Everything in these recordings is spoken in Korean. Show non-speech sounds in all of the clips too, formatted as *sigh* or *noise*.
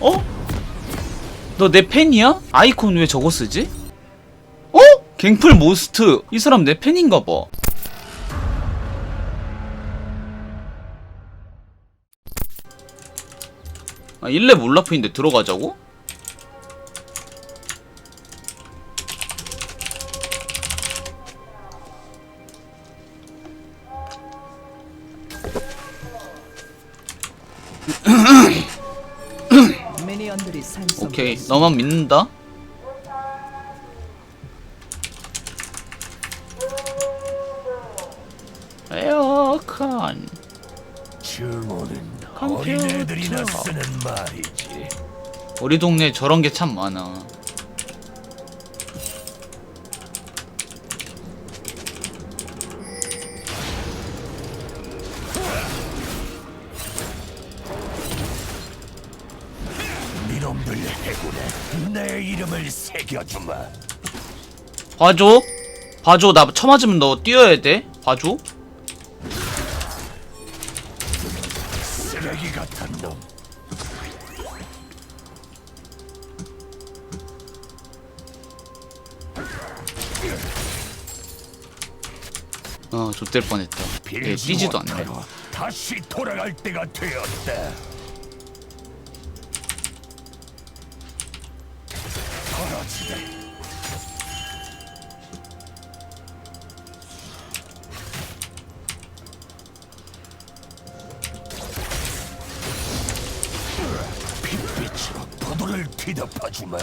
어? 너 내 팬이야? 아이콘 왜 저거 쓰지? 어? 갱플 모스트 이 사람 내 팬인가 봐아 1렙 올라프인데 들어가자고? 오케이 너만 믿는다 에어컨 증오는 컴퓨터. 어린애들이나 쓰는 말이지. 우리 동네에 저런 게 참 많아 놈들 해군에 내 이름을 새겨주마. 봐줘. 봐줘. 나 쳐맞으면 너 뛰어야 돼. 봐줘. 쓰레기 같은 놈. 어 좆될 뻔했다. 얘 뛰지도 않네. 다시 돌아갈 때가 되었다. 뒤덮어주마.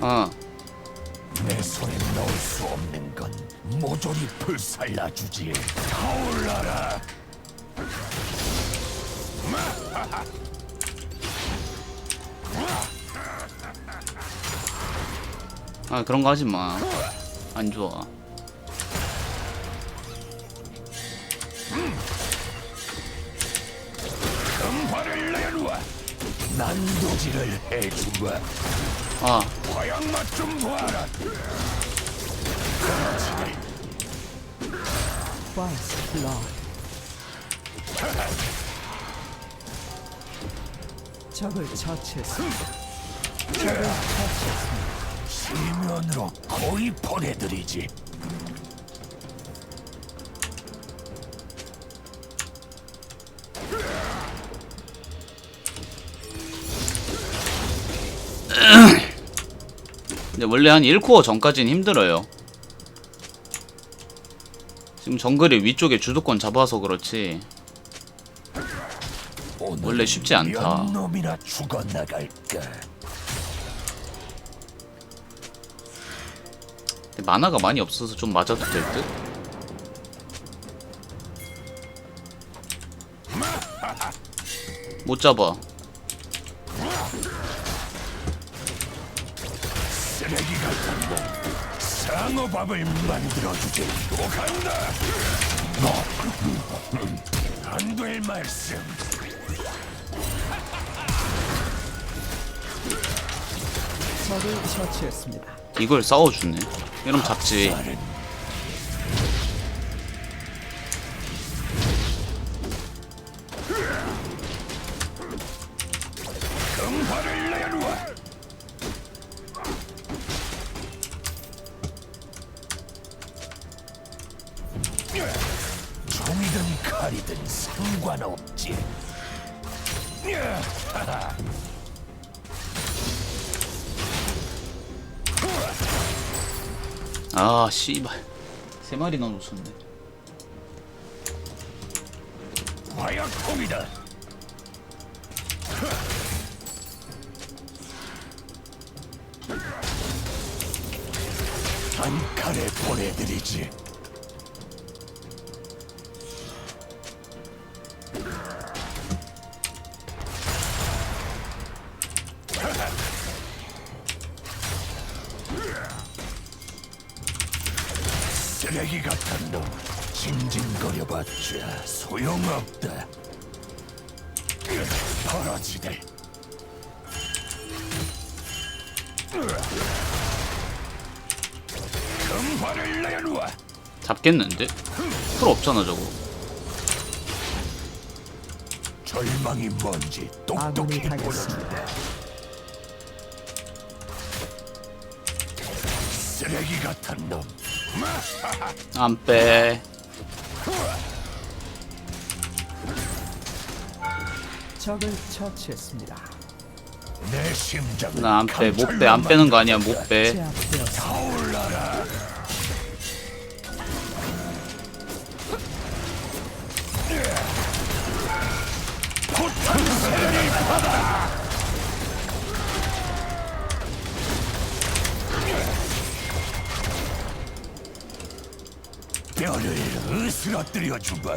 어 내 손에 넣을 수 없는 건 모조리 불살라 주지. 타올라라. 아 그런 거 하지 마 안 좋아 금화를 내놓아. 난도질을 해주마. 아 화양 맛좀 봐라. Blood. 적을 처치했습니다. 적을 처치했습니다. 시면으로 거의 보내드리지. 근데 원래 한 1코어 전까지는 힘들어요 지금 정글이 위쪽에 주도권 잡아서 그렇지 원래 쉽지 않다. 몇 놈이나 죽어 나갈까. 만화가 많이 없어서 좀 맞아도 될 듯? 못 잡아 쓰레기 같은 놈. 상어밥을 만들어주지. 또 간다. 안될 말씀. 적을 처치했습니다. 이걸 싸워주네 이러면 잡지. 종이든 칼이든 상관없지. *laughs* 아 씨발 세 마리나 놓쳤네 화약통이다. 한 칼에 보내드리지. 있다. 버러지들. 금화를 내놓아. 잡겠는데? 풀 없잖아 저거. 절망이 뭔지 똑똑히 보여준다. 쓰레기 같은 놈. 안 빼. 적을 처치했습니다. 내 심장은 나 안 빼 못 빼 안 빼는 거 아니야 못 빼 제압되었습니다. 타올라라. 뼈를 으스러뜨려 주마.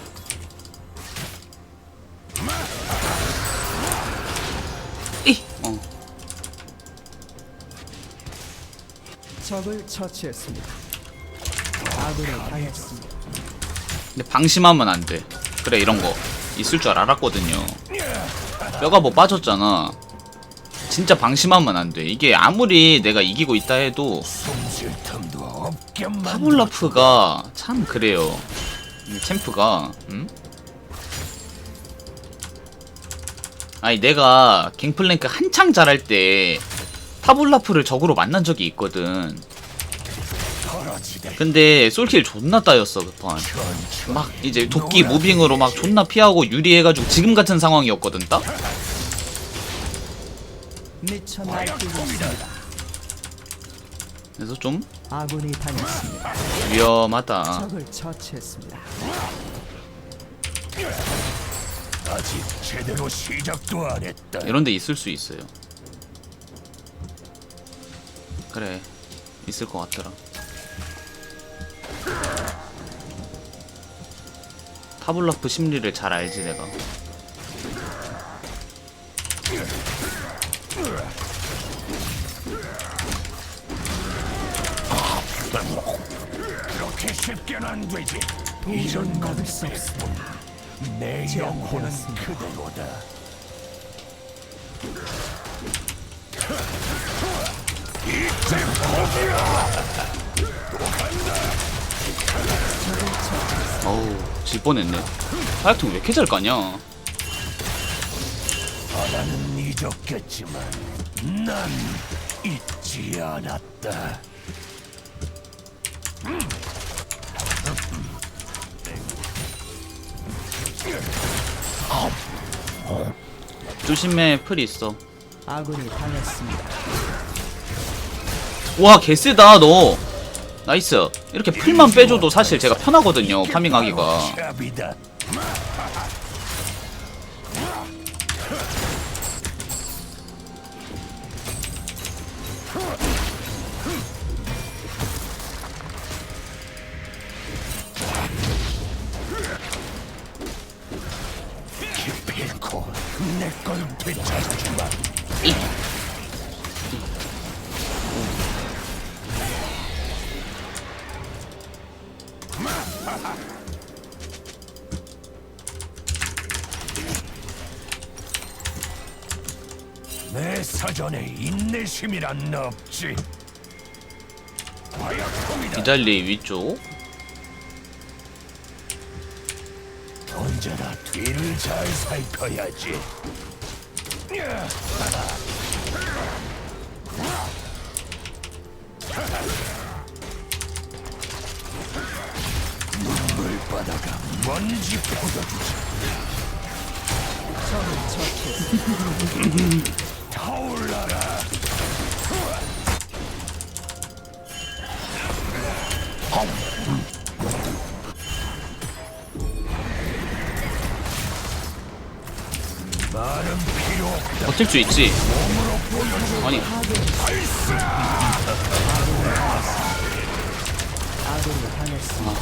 적을 처치했습니다. 아군이 당했습니다. 근데 방심하면 안 돼. 그래 이런 거 있을 줄 알았거든요. 뼈가 뭐 빠졌잖아. 진짜 방심하면 안 돼. 이게 아무리 내가 이기고 있다 해도. 파블라프가 참 그래요. 이 챔프가 음? 아니 내가 갱플랭크 한창 잘할 때 타블라프를 적으로 만난 적이 있거든. 근데 솔킬 존나 따였어 그 판. 천천히. 막 이제 도끼 무빙으로 막 존나 피하고 유리해가지고 지금 같은 상황이었거든 딱? 그래서 좀. 위험하다. 이런 데 있을 수 있어요 그래 있을 것 같더라 타블라프 심리를 잘 알지 내가 그렇게 쉽게는 안 되지. 이런 건수 없습니다. 내 영혼은 제압되 그대로다. 어우 질 뻔했네 하여튼 왜 이렇게 잘 까냐 바다는 잊었겠지만 난 잊지 않았다. 조심해 풀 있어 아군이 당했습니다. 와 개쎄다 너. 나이스. 이렇게 풀만 빼줘도 사실 제가 편하거든요 파밍하기가. 내걸 되찾아주마. 전에 인내심이란 없지. 이달리 위쪽 언제나 뒤를 잘 살펴야지. 눈물바다가 먼지 포도주지. 적을 처치 없다. 버틸 수 있지 아니 당했습니다.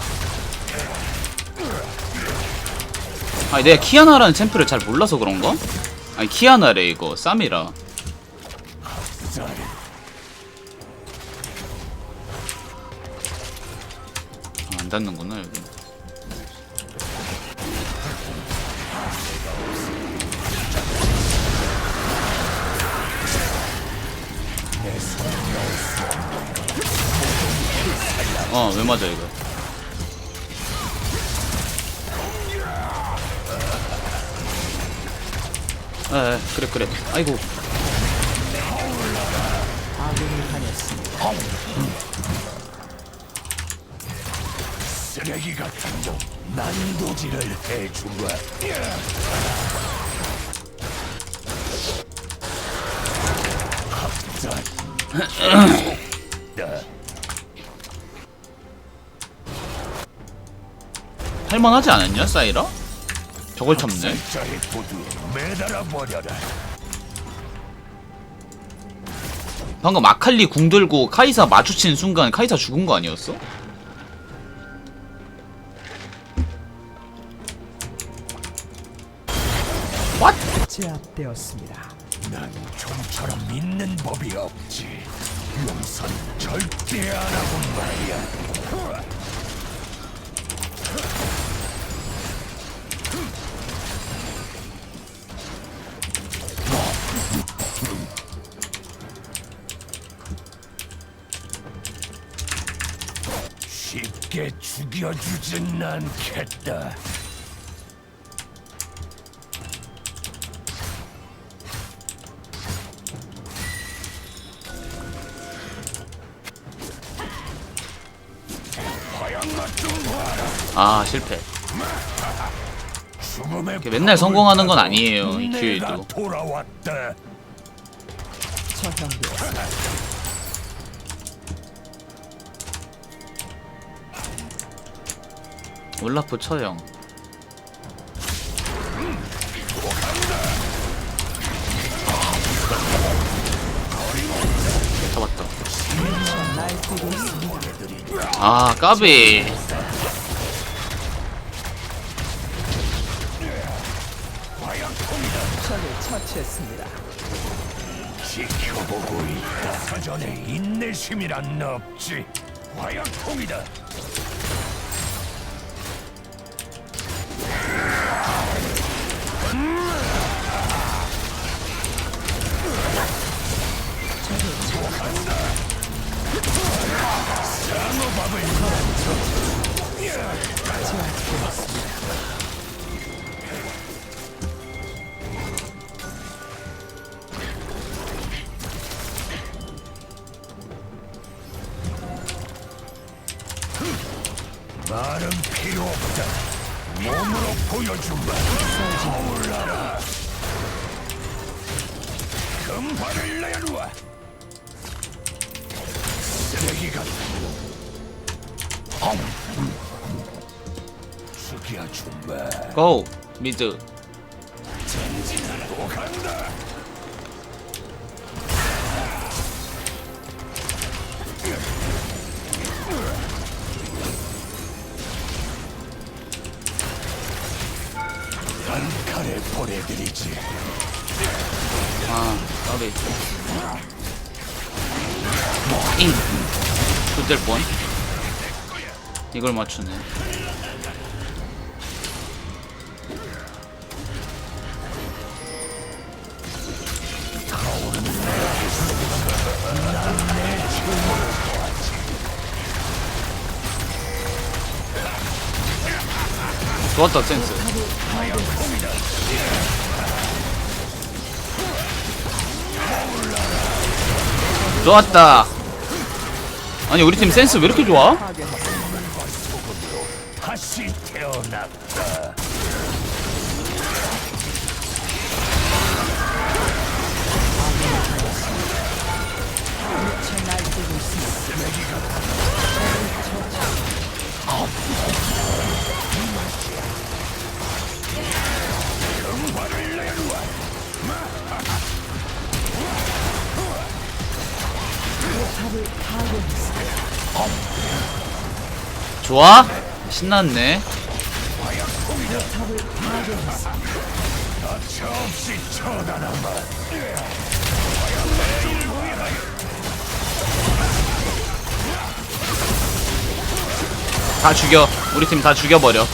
아니 내가 키아나라는 챔프를 잘 몰라서 그런가? 아니 키아나래 이거 쌈이라 안 닿는구나 여기. 어왜 맞아 이거? 에 에, 그래 그래. 아이고. 당했습니다. 쓰레기 같은 놈 난도질을 해주마 합산 다 할만하지 않았냐 사이라? 저걸 참네 매달아 버려라 방금 아칼리 궁 들고 카이사 마주친 순간 카이사 죽은 거 아니었어? 제압되었습니다. 난 좀처럼 믿는 법이 없지. 용선 절대 안 하고 말이야. 쉽게 죽여주진 않겠다 아 실패. 이렇게 맨날 성공하는 건 아니에요, 이 처형되었습니다. 올라프 처형. 잡았다. 아 까비 처치했습니다. 지켜보고 있다. 사전에 인내심이란 없지. 화약통이다 말은 필요 없다. 몸으로 보여준다. 올라라. 금화를 내놓아. 쓰레기 같은 놈 죽여준다. 고! 미드 아 까비 잉. 그될 뻔. 이걸 맞추네. 좋았다 센스 좋았다 아니 우리 팀 센스 왜 이렇게 좋아? 좋아? 신났네. 다 죽여. 우리 팀 다 죽여버려.